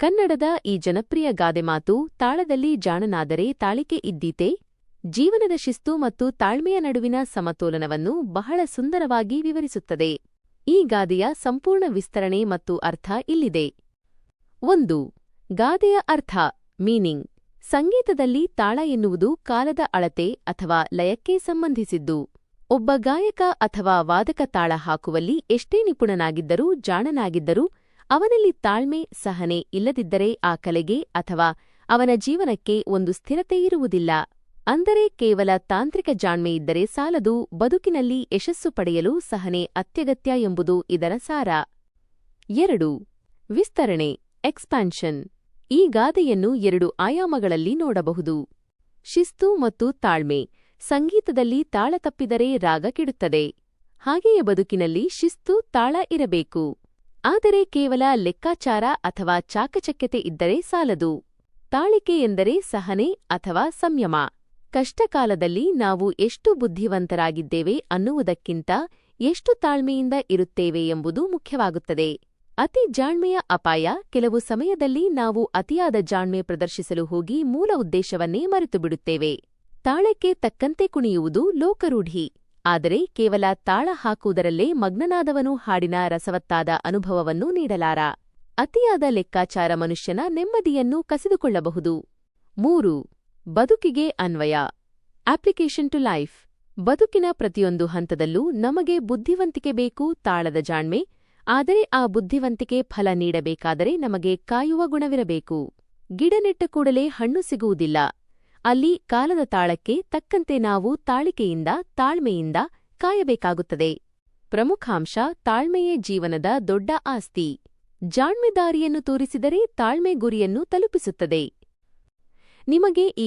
ಕನ್ನಡದ ಈ ಜನಪ್ರಿಯ ಗಾದೆ ಮಾತು ತಾಳದಲ್ಲಿ ಜಾಣನಾದರೆ ತಾಳಿಕೆ ಇದ್ದೀತೆ? ಜೀವನದ ಶಿಸ್ತು ಮತ್ತು ತಾಳ್ಮೆಯ ನಡುವಿನ ಸಮತೋಲನವನ್ನು ಬಹಳ ಸುಂದರವಾಗಿ ವಿವರಿಸುತ್ತದೆ. ಈ ಗಾದೆಯ ಸಂಪೂರ್ಣ ವಿಸ್ತರಣೆ ಮತ್ತು ಅರ್ಥ ಇಲ್ಲಿದೆ. ಒಂದು, ಗಾದೆಯ ಅರ್ಥ, ಮೀನಿಂಗ್, ಸಂಗೀತದಲ್ಲಿ ತಾಳ ಎನ್ನುವುದು ಕಾಲದ ಅಳತೆ ಅಥವಾ ಲಯಕ್ಕೆ ಸಂಬಂಧಿಸಿದ್ದು. ಒಬ್ಬ ಗಾಯಕ ಅಥವಾ ವಾದಕ ತಾಳ ಹಾಕುವಲ್ಲಿ ಎಷ್ಟೇ ನಿಪುಣನಾಗಿದ್ದರೂ ಜಾಣನಾಗಿದ್ದರೂ ಅವನಲ್ಲಿ ತಾಳ್ಮೆ, ಸಹನೆ ಇಲ್ಲದಿದ್ದರೆ ಆ ಕಲೆಗೆ ಅಥವಾ ಅವನ ಜೀವನಕ್ಕೆ ಒಂದು ಸ್ಥಿರತೆ ಇರುವುದಿಲ್ಲ. ಅಂದರೆ ಕೇವಲ ತಾಂತ್ರಿಕ ಜಾಣ್ಮೆಯಿದ್ದರೆ ಸಾಲದು, ಬದುಕಿನಲ್ಲಿ ಯಶಸ್ಸು ಪಡೆಯಲು ಸಹನೆ ಅತ್ಯಗತ್ಯ ಎಂಬುದು ಇದರ ಸಾರ. ಎರಡು. ವಿಸ್ತರಣೆ ಎಕ್ಸ್ಪಾನ್ಷನ್ ಈ ಗಾದೆಯನ್ನು ಎರಡು ಆಯಾಮಗಳಲ್ಲಿ ನೋಡಬಹುದು. ಶಿಸ್ತು ಮತ್ತು ತಾಳ್ಮೆ. ಸಂಗೀತದಲ್ಲಿ ತಾಳ ತಪ್ಪಿದರೆ ರಾಗ ಕೆಡುತ್ತದೆ. ಹಾಗೆಯೇ ಬದುಕಿನಲ್ಲಿ ಶಿಸ್ತು, ತಾಳ ಇರಬೇಕು. ಆದರೆ ಕೇವಲ ಲೆಕ್ಕಾಚಾರ ಅಥವಾ ಚಾಕಚಕ್ಯತೆ ಇದ್ದರೆ ಸಾಲದು. ತಾಳಿಕೆ ಎಂದರೆ ಸಹನೆ ಅಥವಾ ಸಂಯಮ. ಕಷ್ಟಕಾಲದಲ್ಲಿ ನಾವು ಎಷ್ಟು ಬುದ್ಧಿವಂತರಾಗಿದ್ದೇವೆ ಅನ್ನುವುದಕ್ಕಿಂತ ಎಷ್ಟು ತಾಳ್ಮೆಯಿಂದ ಇರುತ್ತೇವೆ ಎಂಬುದು ಮುಖ್ಯವಾಗುತ್ತದೆ. ಅತಿ ಜಾಣ್ಮೆಯ ಅಪಾಯ ಕೆಲವು ಸಮಯದಲ್ಲಿ ನಾವು ಅತಿಯಾದ ಜಾಣ್ಮೆ ಪ್ರದರ್ಶಿಸಲು ಹೋಗಿ ಮೂಲ ಉದ್ದೇಶವನ್ನೇ ಮರೆತುಬಿಡುತ್ತೇವೆ. ತಾಳಕ್ಕೆ ತಕ್ಕಂತೆ ಕುಣಿಯುವುದು ಲೋಕರೂಢಿ. ಆದರೆ ಕೇವಲ ತಾಳ ಹಾಕುವುದರಲ್ಲೇ ಮಗ್ನನಾದವನು ಹಾಡಿನ ರಸವತ್ತಾದ ಅನುಭವವನ್ನು ನೀಡಲಾರ. ಅತಿಯಾದ ಲೆಕ್ಕಾಚಾರ ಮನುಷ್ಯನ ನೆಮ್ಮದಿಯನ್ನು ಕಸಿದುಕೊಳ್ಳಬಹುದು. ಮೂರು, ಬದುಕಿಗೆ ಅನ್ವಯ. ಅಪ್ಲಿಕೇಶನ್ ಟು ಲೈಫ್ ಬದುಕಿನ ಪ್ರತಿಯೊಂದು ಹಂತದಲ್ಲೂ ನಮಗೆ ಬುದ್ಧಿವಂತಿಕೆ ಬೇಕು, ತಾಳದ ಜಾಣ್ಮೆ. ಆದರೆ ಆ ಬುದ್ಧಿವಂತಿಕೆ ಫಲ ನೀಡಬೇಕಾದರೆ ನಮಗೆ ಕಾಯುವ ಗುಣವಿರಬೇಕು. ಗಿಡ ನೆಟ್ಟ ಕೂಡಲೇ ಹಣ್ಣು ಸಿಗುವುದಿಲ್ಲ. ಅಲ್ಲಿ ಕಾಲದ ತಾಳಕ್ಕೆ ತಕ್ಕಂತೆ ನಾವು ತಾಳಿಕೆಯಿಂದ, ತಾಳ್ಮೆಯಿಂದ ಕಾಯಬೇಕಾಗುತ್ತದೆ. ಪ್ರಮುಖಾಂಶ ತಾಳ್ಮೆಯೇ ಜೀವನದ ದೊಡ್ಡ ಆಸ್ತಿ. ಜಾಣ್ಮೆದಾರಿಯನ್ನು ತೋರಿಸಿದರೆ ತಾಳ್ಮೆ ಗುರಿಯನ್ನು ತಲುಪಿಸುತ್ತದೆ. ನಿಮಗೆ ಈ